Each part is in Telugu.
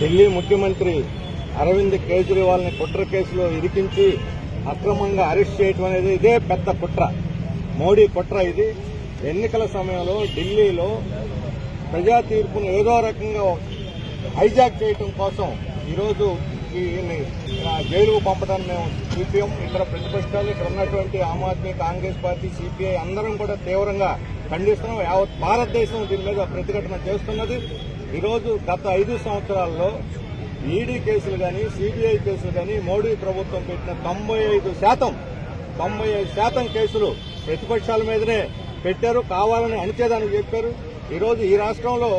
ఢిల్లీ ముఖ్యమంత్రి అరవింద్ కేజ్రీవాల్ని కుట్ర కేసులో ఇరికించి అక్రమంగా అరెస్ట్ చేయటం అనేది ఇదే పెద్ద కుట్ర. మోడీ కుట్ర ఇది. ఎన్నికల సమయంలో ఢిల్లీలో ప్రజా తీర్పును ఏదో రకంగా హైజాక్ చేయటం కోసం ఈరోజు ఈయన్ని జైలుకు పంపడానికి మేము సిపిఎం ఇతర ప్రతిపక్షాలు ఇక్కడ ఉన్నటువంటి ఆమ్ ఆద్మీ కాంగ్రెస్ పార్టీ సిపిఐ అందరం కూడా తీవ్రంగా ఖండిస్తున్నాం. యావత్ భారతదేశం దీని మీద ప్రతిఘటన చేస్తున్నది. ఈరోజు గత ఐదు సంవత్సరాల్లో ఈడీ కేసులు కానీ సిబిఐ కేసులు కానీ మోడీ ప్రభుత్వం పెట్టిన తొంభై ఐదు శాతం తొంభై ఐదు శాతం కేసులు ప్రతిపక్షాల మీదనే పెట్టారు. కావాలని అణిచేదానికి చెప్పారు. ఈరోజు ఈ రాష్ట్రంలో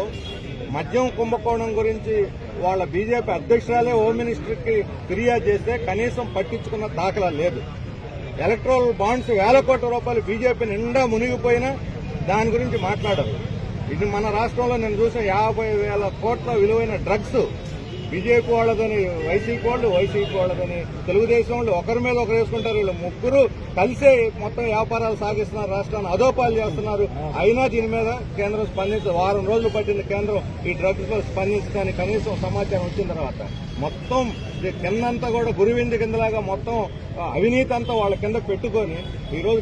మద్యం కుంభకోణం గురించి వాళ్ళ బీజేపీ అధ్యక్షురాలే హోమ్ మినిస్టర్కి ఫిర్యాదు చేస్తే కనీసం పట్టించుకున్న దాఖలా లేదు. ఎలక్ట్రల్ బాండ్స్ వేల కోట్ల రూపాయలు బీజేపీ నిండా మునిగిపోయినా దాని గురించి మాట్లాడరు. ఇది మన రాష్ట్రంలో నేను చూసిన యాభై వేల కోట్ల విలువైన డ్రగ్స్ బీజేపీ వాళ్ళదని వైసీపీ వాళ్ళు వైసీపీ వాళ్ళదని తెలుగుదేశం వాళ్ళు ఒకరి మీద ఒకరు వేసుకుంటారు. వీళ్ళు ముగ్గురు కలిసే మొత్తం వ్యాపారాలు సాగిస్తున్నారు రాష్ట్రాన్ని అదోపాలు చేస్తున్నారు. అయినా దీని మీద కేంద్రం స్పందించి వారం రోజులు పట్టింది కేంద్రం ఈ డ్రగ్స్లో స్పందించడానికి కనీసం సమాచారం వచ్చిన తర్వాత. మొత్తం కిందంతా కూడా గురువింది కిందలాగా మొత్తం అవినీతి అంతా వాళ్ళ కింద పెట్టుకొని ఈ రోజు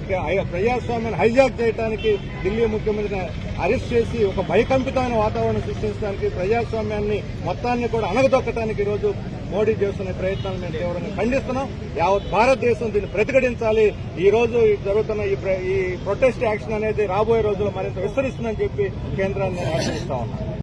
ప్రజాస్వామ్యాన్ని హైజాక్ చేయడానికి ఢిల్లీ ముఖ్యమంత్రి అరెస్ట్ చేసి ఒక భయకంపితమైన వాతావరణం సృష్టించడానికి ప్రజాస్వామ్యాన్ని మొత్తాన్ని కూడా అణగదొక్కడానికి ఈరోజు రోజు మోడీ చేస్తున్న ప్రయత్నాలు మేము తీవ్రంగా ఖండిస్తున్నాం. యావత్ భారతదేశం దీన్ని ప్రతిఘటించాలి. ఈ రోజు జరుగుతున్న ఈ ప్ర- ఈ ప్రొటెస్ట్ యాక్షన్ అనేది రాబోయే రోజుల్లో మరింత విస్తరిస్తుందని చెప్పి కేంద్రాన్ని ఆశ్రయిస్తా ఉన్నాం.